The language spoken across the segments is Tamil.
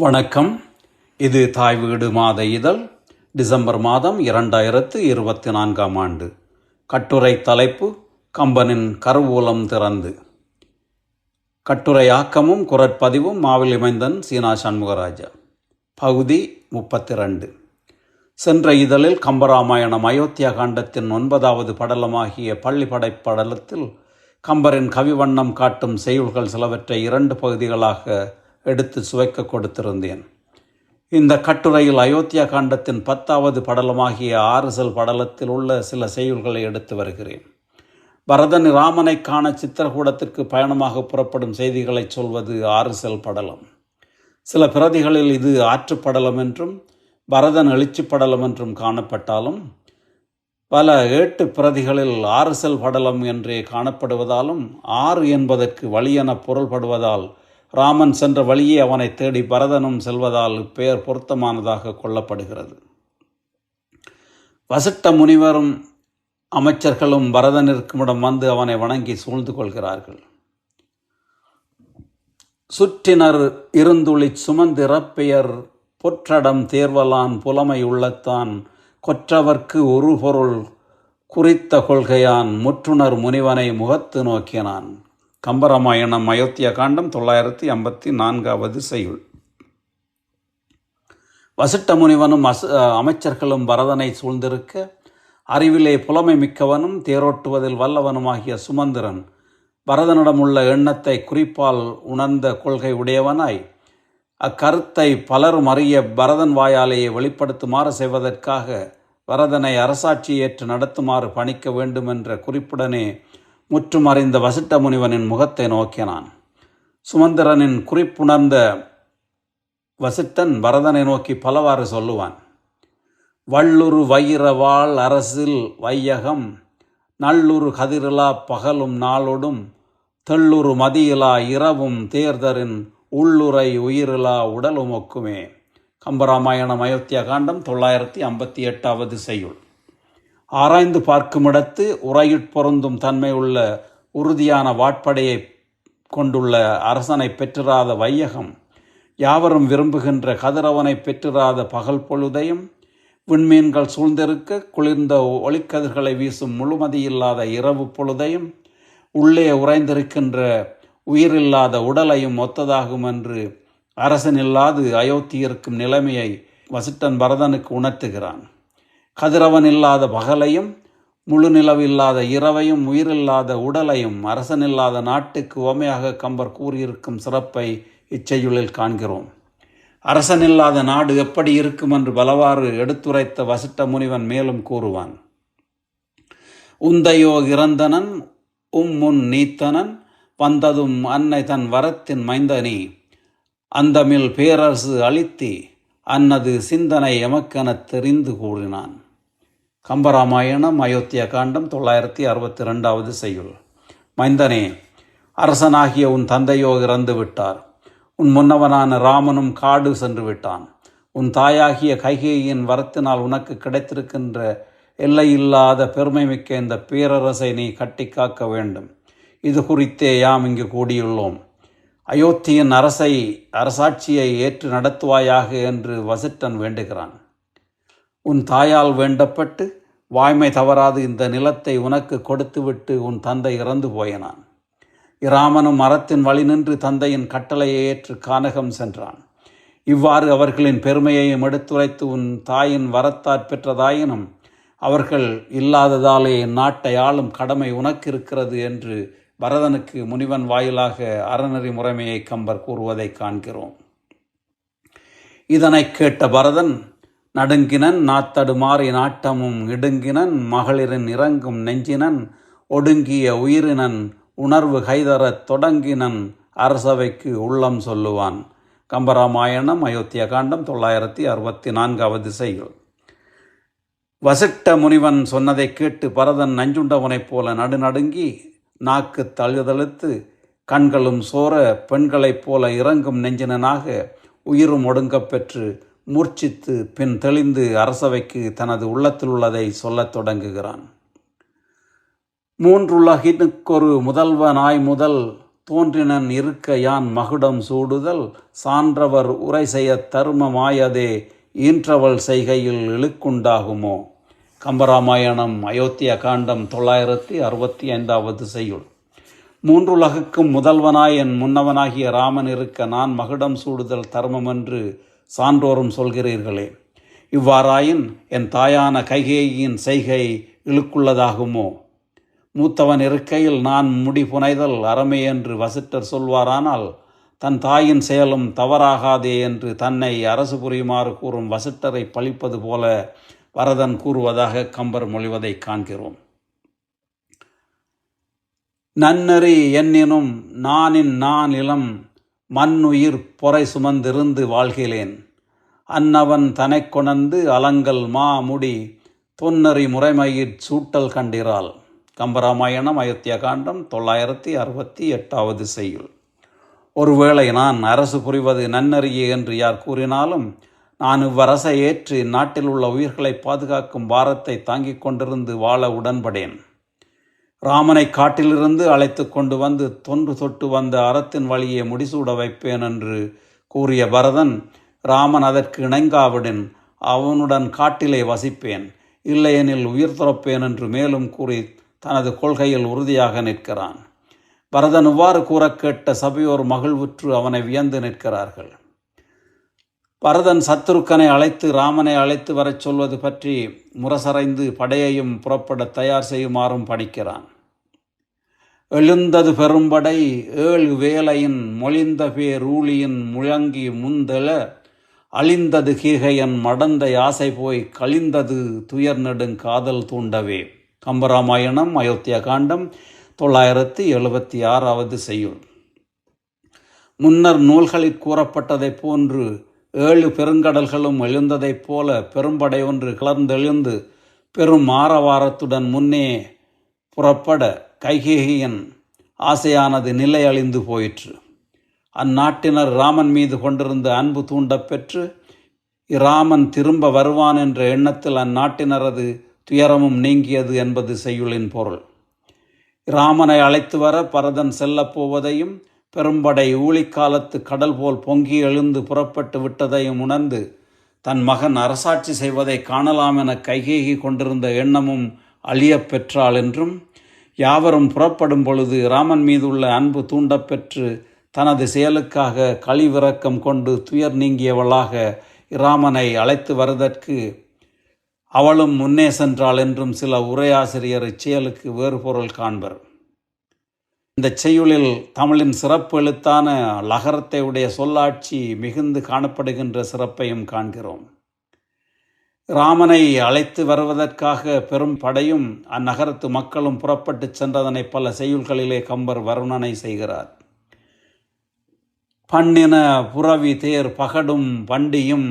வணக்கம். இது தாய் வீடு மாத இதழ் டிசம்பர் மாதம் இரண்டாயிரத்து இருபத்தி நான்காம் ஆண்டு. கட்டுரை தலைப்பு கம்பனின் கருவூலம் திறந்து. கட்டுரை ஆக்கமும் குரற்பதிவும் மாவிலி மைந்தன் சீனா சண்முகராஜா. பகுதி முப்பத்தி ரெண்டு சென்ற இதழில் கம்பராமாயணம் அயோத்தியா காண்டத்தின் ஒன்பதாவது படலமாகிய பள்ளி படலத்தில் கம்பரின் கவிவண்ணம் காட்டும் செய்யுள்கள் சிலவற்றை இரண்டு பகுதிகளாக எடுத்து சுவைக்க கொடுத்திருந்தேன். இந்த கட்டுரையில் அயோத்தியா காண்டத்தின் பத்தாவது படலமாகிய ஆறுசல் படலத்தில் உள்ள சில செய்யுள்களை எடுத்து வருகிறேன். பரதன் ராமனை காண சித்திரகூடத்திற்கு பயணமாக புறப்படும் செய்திகளை சொல்வது ஆறுசல் படலம். சில பிரதிகளில் இது ஆற்றுப்படலம் என்றும் பரதன் எழுச்சி படலம் என்றும் காணப்பட்டாலும் பல ஏட்டு பிரதிகளில் ஆறுசல் படலம் என்றே காணப்படுவதாலும் ஆறு என்பதற்கு வழியென பொருள்படுவதால் ராமன் சென்ற வழியே அவனை தேடி பரதனும் செல்வதால் இப்பெயர் பொருத்தமானதாக கொள்ளப்படுகிறது. வசிட்ட முனிவரும் அமைச்சர்களும் பரதன் இருக்குமிடம் வந்து அவனை வணங்கி சூழ்ந்து கொள்கிறார்கள். சுற்றினர் இருந்துளி சுமந்திறப்பெயர் பொற்றடம் தேர்வலான் புலமை உள்ளத்தான் கொற்றவர்க்கு ஒரு பொருள் குறித்த கொள்கையான் முற்றுணர் முனிவனை முகத்து நோக்கினான். கம்பராமாயணம் அயோத்தியா காண்டம் தொள்ளாயிரத்தி ஐம்பத்தி நான்காவது செய்யுள். வசிட்ட முனிவனும் அச அமைச்சர்களும் பரதனை சூழ்ந்திருக்க அறிவிலே புலமை மிக்கவனும் தேரோட்டுவதில் வல்லவனுமாகிய சுமந்திரன் பரதனிடமுள்ள எண்ணத்தை குறிப்பால் உணர்ந்த கொள்கை உடையவனாய் அக்கருத்தை பலரும் அறிய பரதன் வாயாலேயே வெளிப்படுத்துமாறு செய்வதற்காக பரதனை அரசாட்சி ஏற்று நடத்துமாறு பணிக்க வேண்டும் என்ற குறிப்புடனே முற்றும் அறிந்த வசிட்ட முனிவனின் முகத்தை நோக்கினான். சுமந்திரனின் குறிப்புணர்ந்த வசிட்டன் பரதனை நோக்கி பலவாறு சொல்லுவான். வள்ளுரு வைரவாள் அரசில் வையகம் நல்லுரு கதிரிலா பகலும் நாளொடும் தெள்ளுரு மதியிலா இரவும் தேர்தரின் உள்ளுரை உயிரிலா உடலும் ஒக்குமே கம்பராமாயணம் அயோத்தியா காண்டம் தொள்ளாயிரத்தி ஐம்பத்தி எட்டாவது செய்யுள். ஆராய்ந்து பார்க்குமிடத்து உரையுட் பொருந்தும் தன்மை உள்ள உறுதியான வாட்படையை கொண்டுள்ள அரசனை பெற்றிராத வையகம் யாவரும் விரும்புகின்ற கதிரவனை பெற்றிராத பகல் பொழுதையும் விண்மீன்கள் சூழ்ந்திருக்க குளிர்ந்த ஒளிக்கதிர்களை வீசும் முழுமதியில்லாத இரவு பொழுதையும் உள்ளே உறைந்திருக்கின்ற உயிரில்லாத உடலையும் ஒத்ததாகும் என்று அரசனில்லாது அயோத்தி இருக்கும் நிலைமையை வசிட்டன் பரதனுக்கு உணர்த்துகிறான். கதிரவன் இல்லாத பகலையும் முழு நிலவில்லாத இரவையும் உயிரில்லாத உடலையும் அரசனில்லாத நாட்டுக்கு உவமையாக கம்பர் கூறியிருக்கும் சிறப்பை இச்செய்யுளில் காண்கிறோம். அரசனில்லாத நாடு எப்படி இருக்கும் என்று பலவாறு எடுத்துரைத்த வசிட்ட முனிவன் மேலும் கூறுவான். உந்தையோ இறந்தனன் உம் முன் நீத்தனன் வந்ததும் அன்னை தன் வரத்தின் மைந்தனி. அந்தமில் பேரரசு அளித்தி அன்னது சிந்தனை எமக்கெனத் தெரிந்து கூறினான். கம்பராமாயணம் அயோத்தியா காண்டம் தொள்ளாயிரத்தி அறுபத்தி ரெண்டாவது செய்யுள். மைந்தனே அரசனாகிய உன் தந்தையோ இறந்து விட்டார். உன் முன்னவனான ராமனும் காடு சென்று விட்டான். உன் தாயாகிய கைகேயின் வரத்தினால் உனக்கு கிடைத்திருக்கின்ற எல்லையில்லாத பெருமை மிக்க இந்த பேரரசை நீ கட்டி காக்க வேண்டும். இது குறித்தே யாம் இங்கு கூடியுள்ளோம். அயோத்தியின் அரசை அரசாட்சியை ஏற்று நடத்துவாயாக என்று வசிட்டன் வேண்டுகிறான். உன் தாயால் வேண்டப்பட்டு வாய்மை தவறாது இந்த நிலத்தை உனக்கு கொடுத்துவிட்டு உன் தந்தை இறந்து போயினான். இராமனும் மரத்தின் வழி நின்று தந்தையின் கட்டளையை ஏற்று கானகம் சென்றான். இவ்வாறு அவர்களின் பெருமையையும் எடுத்துரைத்து உன் தாயின் வரத்தாற் பெற்றதாயினும் அவர்கள் இல்லாததாலே நாட்டை ஆளும் கடமை உனக்கு இருக்கிறது என்று பரதனுக்கு முனிவன் வாயிலாக அறநெறி முறைமையை கம்பர் கூறுவதை காண்கிறோம். இதனை கேட்ட பரதன் நடுங்கினன் நாத்தடுமாறி நாட்டமும் இடுங்கினன் மகளிரின் இறங்கும் நெஞ்சினன் ஒடுங்கிய உயிரினன் உணர்வு கைதரத் தொடங்கினன் அரசவைக்கு உள்ளம் சொல்லுவான். கம்பராமாயணம் அயோத்தியா காண்டம் தொள்ளாயிரத்தி அறுபத்தி நான்காவது செய்யுள் வசிட்ட முனிவன் சொன்னதை கேட்டு பரதன் நஞ்சுண்டவனைப் போல நடுநடுங்கி நாக்கு தழுதழுத்து கண்களும் சோர பெண்களைப் போல இறங்கும் நெஞ்சினனாக உயிரும் ஒடுங்கப் பெற்று மூர்ச்சித்து பின் தெளிந்து அரசவைக்கு தனது உள்ளத்தில் உள்ளதை சொல்லத் தொடங்குகிறான். மூன்றுலகினுக்கொரு முதல்வனாய் முதல் தோன்றினன் இருக்க யான் மகுடம் சூடுதல்? சான்றவர் உரை செய்ய தருமமாயதே ஈன்றவள் செய்கையில் இழுக்குண்டாகுமோ? கம்பராமாயணம் அயோத்தியா காண்டம் தொள்ளாயிரத்தி அறுபத்தி ஐந்தாவது செய்யுள். மூன்றுலகுக்கும் முதல்வனாய் என் முன்னவனாகிய ராமன் இருக்க நான் மகுடம் சூடுதல் தர்மம் என்று சான்றோரும் சொல்கிறீர்களே இவ்வாறாயின் என் தாயான கைகேயின் செய்கை இழுக்குள்ளதாகுமோ? மூத்தவன் இருக்கையில் நான் முடி புனைதல் அறமே என்று வசிட்டர் சொல்வாரானால் தன் தாயின் செயலும் தவறாகாதே என்று தன்னை அரசு புரியுமாறு கூறும் வசிட்டரை பழிப்பது போல வரதன் கூறுவதாக கம்பர் மொழிவதை காண்கிறோம். நன்னறி என்னினும் நானின் நான் இளம் மண்ணுயிர் பொறை சுமந்திருந்து வாழ்கிறேன். அன்னவன் தனை கொணந்து அலங்கல் மா முடி தொன்னறி முறைமையிற் சூட்டல் கண்டிறாள் கம்பராமாயணம் அயோத்தியா காண்டம் தொள்ளாயிரத்தி அறுபத்தி எட்டாவது செய்யுள். ஒருவேளை நான் அரசு புரிவது நன்னறியே என்று யார் கூறினாலும் நான் இவ்வரசை ஏற்று நாட்டில் உள்ள உயிர்களை பாதுகாக்கும் பாரத்தை தாங்கிக் கொண்டிருந்து வாழ உடன்படேன். ராமனை காட்டிலிருந்து அழைத்து கொண்டு வந்து தொன்று தொட்டு வந்த அறத்தின் வழியே முடிசூட வைப்பேன் என்று கூறிய பரதன் ராமன் அதற்கு இணங்காவிடன் அவனுடன் காட்டிலே வசிப்பேன். இல்லையெனில் உயிர் துறப்பேன் என்று மேலும் கூறி தனது கொள்கையில் உறுதியாக நிற்கிறான். பரதன் இவ்வாறு கூற கேட்ட சபையோர் மகிழ்வுற்று அவனை வியந்து நிற்கிறார்கள். பரதன் சத்துருக்கனை அழைத்து ராமனை அழைத்து வரச் சொல்வது பற்றி முரசறைந்து படையையும் புறப்பட தயார் செய்யுமாறும் படிக்கிறான். எழுந்தது பெரும்படை ஏழு வேலையின் மொழிந்த பேரூழியின் முழங்கி முந்தெழ அழிந்தது கீகையன் மடந்த யாசை போய் கழிந்தது துயர் நெடுங் காதல் தூண்டவே. கம்பராமாயணம் அயோத்தியா காண்டம் தொள்ளாயிரத்தி எழுபத்தி ஆறாவது செய்யுள். முன்னர் நூல்களில் கூறப்பட்டதைப் போன்று ஏழு பெருங்கடல்களும் எழுந்ததைப் போல பெரும்படை ஒன்று கிளர்ந்தெழுந்து பெரும் ஆரவாரத்துடன் முன்னே புறப்பட கைகேகியன் ஆசையானது நிலை அழிந்து போயிற்று. அந்நாட்டினர் ராமன் மீது கொண்டிருந்த அன்பு தூண்டப் பெற்று இராமன் திரும்ப வருவான் என்ற எண்ணத்தில் அந்நாட்டினரது துயரமும் நீங்கியது என்பது செய்யுளின் பொருள். ராமனை அழைத்து வர பரதன் செல்லப்போவதையும் பெரும்படை ஊழிக்காலத்து கடல் போல் பொங்கி எழுந்து புறப்பட்டு விட்டதையும் உணர்ந்து தன் மகன் அரசாட்சி செய்வதை காணலாம் என கைகேகி கொண்டிருந்த எண்ணமும் அழியப் பெற்றாள் என்றும் யாவரும் புறப்படும் பொழுது ராமன் மீதுள்ள அன்பு தூண்டப்பெற்று தனது செயலுக்காக கழிவிறக்கம் கொண்டு துயர் நீங்கியவளாக இராமனை அழைத்து வருவதற்கு அவளும் முன்னே சென்றாள் என்றும் சில உரையாசிரியர் இச்செயலுக்கு வேறு பொருள் காண்பர். இந்த செய்யுளில் தமிழின் சிறப்பு எழுத்தான லகரத்தை உடைய சொல்லாட்சி மிகுந்து காணப்படுகின்ற சிறப்பையும் காண்கிறோம். ராமனை அழைத்து வருவதற்காக பெரும் படையும் அந்நகரத்து மக்களும் புறப்பட்டு சென்றதனை பல செய்யுள்களிலே கம்பர் வருணனை செய்கிறார். பண்ணின புறவி தேர் பகடும் பண்டியும்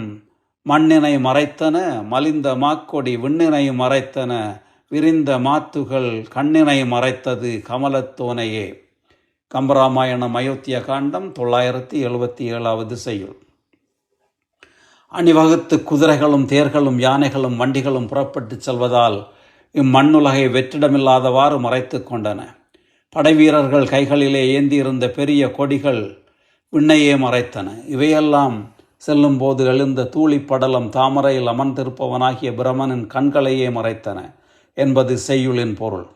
மண்ணினை மறைத்தன மலிந்த மாக்கொடி விண்ணினை மறைத்தன விரிந்த மாத்துகள் கண்ணினை மறைத்தது கமலத்தோனையே. கம்பராமாயணம் அயோத்திய காண்டம் தொள்ளாயிரத்தி எழுபத்தி ஏழாவது செய்யுள் அணிவகுத்து குதிரைகளும் தேர்களும் யானைகளும் வண்டிகளும் புறப்பட்டு செல்வதால் இம்மண்ணுலகை வெற்றிடமில்லாதவாறு மறைத்து கொண்டன. படைவீரர்கள் கைகளிலே ஏந்தியிருந்த பெரிய கொடிகள் விண்ணையே மறைத்தன. இவையெல்லாம் செல்லும்போது எழுந்த தூளிப்படலம் தாமரையில் அமர்ந்திருப்பவனாகிய பிரமனின் கண்களையே மறைத்தன. என்பது செய்யுளின் பொருள்.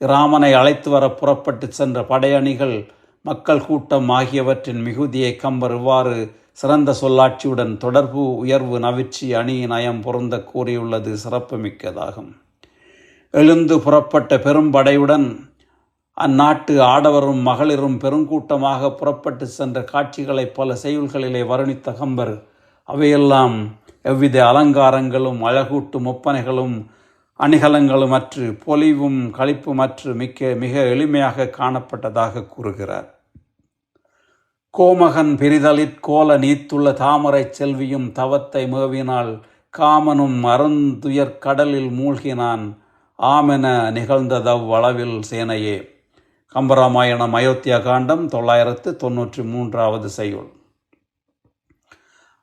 இராமனை அழைத்து வர புறப்பட்டு சென்ற படையணிகள் மக்கள் கூட்டம் ஆகியவற்றின் மிகுதியை கம்பர் இவ்வாறு சிறந்த சொல்லாட்சியுடன் தொடர்பு உயர்வு நவிர்ச்சி அணியின் நயம் பொருந்த கூறியுள்ளது சிறப்புமிக்கதாகும். எழுந்து புறப்பட்ட பெரும்படையுடன் அந்நாட்டு ஆடவரும் மகளிரும் பெருங்கூட்டமாக புறப்பட்டு சென்ற காட்சிகளை பல செய்யுள்களிலே வருணித்த கம்பர் அவையெல்லாம் எவ்வித அலங்காரங்களும் அழகூட்டும் ஒப்பனைகளும் அணிகலங்களும் அற்று பொலிவும் களிப்புமற்று மிக்க மிக எளிமையாக காணப்பட்டதாக கூறுகிறார். கோமகன் பிரிதலிற் கோல நீத்துள்ள தாமரை செல்வியும் தவத்தை மேவினால் காமனும் அருந்துயர் கடலில் மூழ்கினான். ஆமென நிகழ்ந்ததவ் அளவில் சேனையே. கம்பராமாயணம் அயோத்தியா காண்டம் தொள்ளாயிரத்து தொன்னூற்றி மூன்றாவது செய்யுள்.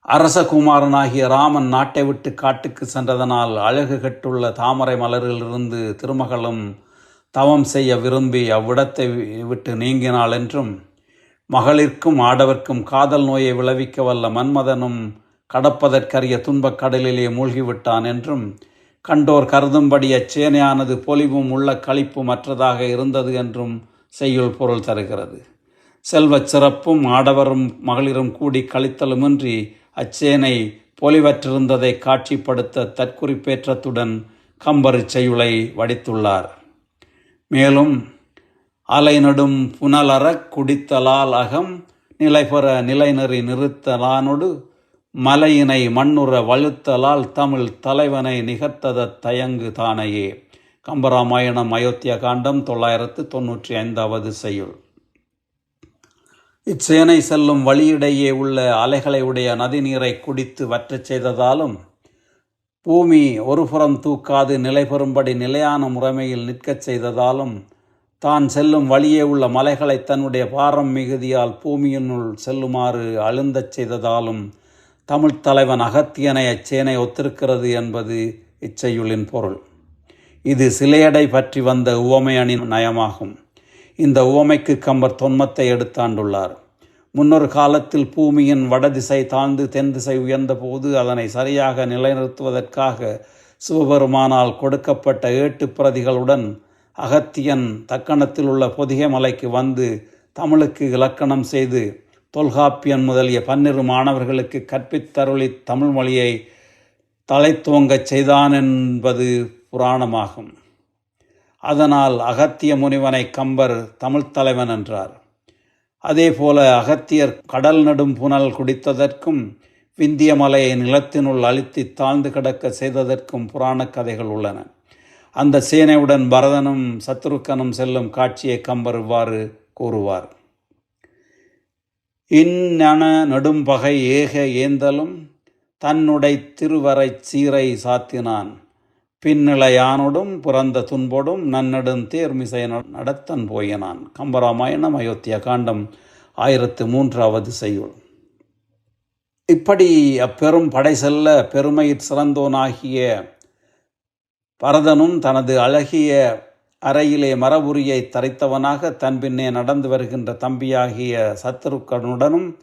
அரசகுமாரனாகிய ராமன் நாட்டை விட்டு காட்டுக்கு சென்றதனால் அழகு கட்டுள்ள தாமரை மலரிலிருந்து திருமகளும் தவம் செய்ய விரும்பி அவ்விடத்தை விட்டு நீங்கினாள் என்றும் மகளிர்க்கும் ஆடவர்க்கும் காதல் நோயை விளைவிக்க வல்ல மன்மதனும் கடப்பதற்கரிய துன்பக் கடலிலே மூழ்கிவிட்டான் என்றும் கண்டோர் கருதும்படி அச்சேனையானது பொலிவும் உள்ள களிப்பும் மற்றதாக இருந்தது என்றும் செய்யுள் பொருள் தருகிறது. செல்வச் சிறப்பும் ஆடவரும் மகளிரும் கூடி கழித்தலுமின்றி அச்சேனை பொலிவற்றிருந்ததை காட்சிப்படுத்த தற்குறிப்பேற்றத்துடன் கம்பர் செய்யுளை வடித்துள்ளார். மேலும் அலைநடும் புனலறக் குடித்தலால் அகம் நிலைபெற நிலைநெறி நிறுத்தலானொடு மலையினை மண்ணுற வழுத்தலால் தமிழ் தலைவனை நிகர்த்தத தயங்கு தானையே. கம்பராமாயணம் அயோத்திய காண்டம் தொள்ளாயிரத்து தொன்னூற்றி ஐந்தாவது செய்யுள். இச்சேனை செல்லும் வழியிடையே உள்ள அலைகளை உடைய நதிநீரை குடித்து வற்றச் செய்ததாலும் பூமி ஒருபுறம் தூக்காது நிலை பெறும்படி நிலையான முறைமையில் நிற்கச் செய்ததாலும் தான் செல்லும் வழியே உள்ள மலைகளை தன்னுடைய பாரம் மிகுதியால் பூமியினுள் செல்லுமாறு அழுந்தச் செய்ததாலும் தமிழ்த் தலைவன் அகத்தியனை அச்சேனை ஒத்திருக்கிறது என்பது இச்செய்யுளின் பொருள். இது சிலையடை பற்றி வந்த உவமை அணி நயமாகும். இந்த உவமைக்கு கம்பர் தொன்மத்தை எடுத்தாண்டுள்ளார். முன்னொரு காலத்தில் பூமியின் வடதிசை தாழ்ந்து தென் திசை உயர்ந்தபோது அதனை சரியாக நிலைநிறுத்துவதற்காக சிவபெருமானால் கொடுக்கப்பட்ட ஏட்டு பிரதிகளுடன் அகத்தியன் தக்கணத்தில் உள்ள பொதிகை மலைக்கு வந்து தமிழுக்கு இலக்கணம் செய்து தொல்காப்பியன் முதலிய பன்னிரு மாணவர்களுக்கு கற்பித்தருளி தமிழ் மொழியை தலைத்தோங்கச் செய்தான் என்பது புராணமாகும். அதனால் அகத்திய முனிவனை கம்பர் தமிழ்த் தலைவன் என்றார். அதேபோல அகத்தியர் கடல் நடும் புனல் குடித்ததற்கும் விந்திய மலையை நிலத்தினுள் அழுத்தி தாழ்ந்து கிடக்க செய்ததற்கும் புராணக் கதைகள் உள்ளன. அந்த சேனையுடன் பரதனும் சத்ருக்கனும் செல்லும் காட்சியை கம்பர் இவ்வாறு கூறுவார். இன்னன நெடும்பகை ஏக ஏந்தலும் தன்னுடை திருவரை சீரை சாத்தினான். பின்னிளையானோடும் பிறந்த துன்போடும் நன்னெடும் தேர்மிசை நடத்தன் போயினான். கம்பராமாயணம் அயோத்திய காண்டம் ஆயிரத்து மூன்றாவது செய்யுள். இப்படி அப்பெரும் படை செல்ல பெருமையிற் சிறந்தோனாகிய பரதனும் தனது அழகிய அறையிலே மரபுரியை தரைத்தவனாக தன் பின்னே நடந்து வருகின்ற தம்பியாகிய சத்துருக்கனுடனும்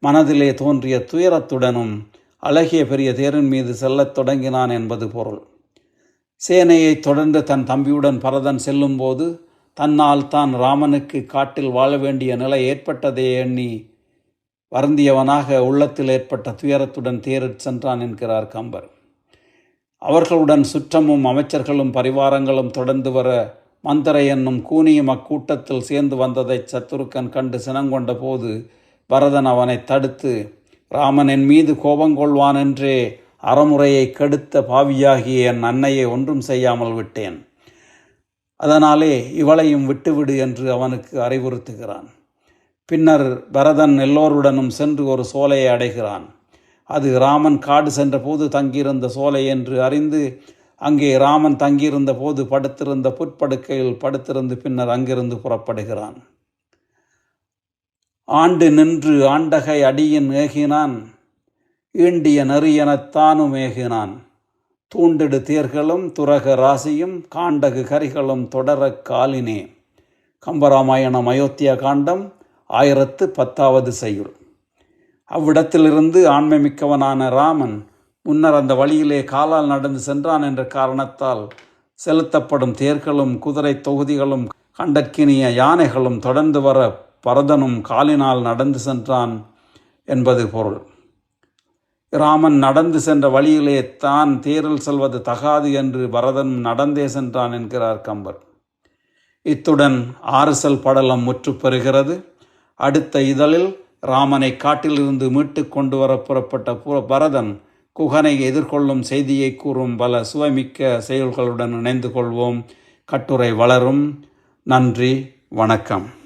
மனதிலே தோன்றிய துயரத்துடனும் அழகிய பெரிய தேரின் மீது செல்லத் தொடங்கினான் என்பது பொருள். சேனையை தொடர்ந்து தன் தம்பியுடன் பரதன் செல்லும்போது தன்னால் தான் ராமனுக்கு காட்டில் வாழ வேண்டிய நிலை ஏற்பட்டதை எண்ணி வருந்தியவனாக உள்ளத்தில் ஏற்பட்ட துயரத்துடன் தேரிற் சென்றான் என்கிறார் கம்பர். அவர்களுடன் சுற்றமும் அமைச்சர்களும் பரிவாரங்களும் தொடர்ந்து வர மந்தரை என்னும் கூனியும் அக்கூட்டத்தில் சேர்ந்து வந்ததை சத்துருக்கன் கண்டு சினங்கொண்ட போது பரதன் அவனை தடுத்து ராமன் என் மீது கோபங்கொள்வான் என்றே அறமுறையை கெடுத்த பாவியாகிய என் அன்னையை ஒன்றும் செய்யாமல் விட்டேன். அதனாலே இவளையும் விட்டுவிடு என்று அவனுக்கு அறிவுறுத்துகிறான். பின்னர் பரதன் எல்லோருடனும் சென்று ஒரு சோலையை அடைகிறான். அது ராமன் காடு சென்றபோது தங்கியிருந்த சோலை என்று அறிந்து அங்கே ராமன் தங்கியிருந்த போது படுத்திருந்த புட்படுக்கையில் படுத்திருந்து பின்னர் அங்கிருந்து புறப்படுகிறான். ஆண்டு நின்று ஆண்டகை அடியின் ஏகினான் ஈண்டிய நெறியெனத்தானும் ஏகினான். தூண்டிடு தேர்களும் துரக ராசியும் காண்டகு கரிகளும் தொடர காலினே. கம்பராமாயணம் அயோத்தியா காண்டம் ஆயிரத்து பத்தாவது செய்யுள். அவ்விடத்திலிருந்து ஆண்மை மிக்கவனான ராமன் முன்னர் அந்த வழியிலே காலால் நடந்து சென்றான் என்ற காரணத்தால் செலுத்தப்படும் தேர்களும் குதிரை தொகுதிகளும் கண்டக்கினிய யானைகளும் தொடர்ந்து வர பரதனும் காலினால் நடந்து சென்றான் என்பது பொருள். ராமன் நடந்து சென்ற வழியிலே தான் தேரில் செல்வது தகாது என்று பரதன் நடந்தே சென்றான் என்கிறார் கம்பர். இத்துடன் ஆறுசல் படலம் முற்று பெறுகிறது. அடுத்த இதழில் ராமனை காட்டிலிருந்து மீட்டு கொண்டு வர புறப்பட்ட பரதன் குகனை எதிர்கொள்ளும் செய்தியை கூறும் பல சுவைமிக்க செயல்களுடன் இணைந்து கொள்வோம். கட்டுரை வளரும். நன்றி. வணக்கம்.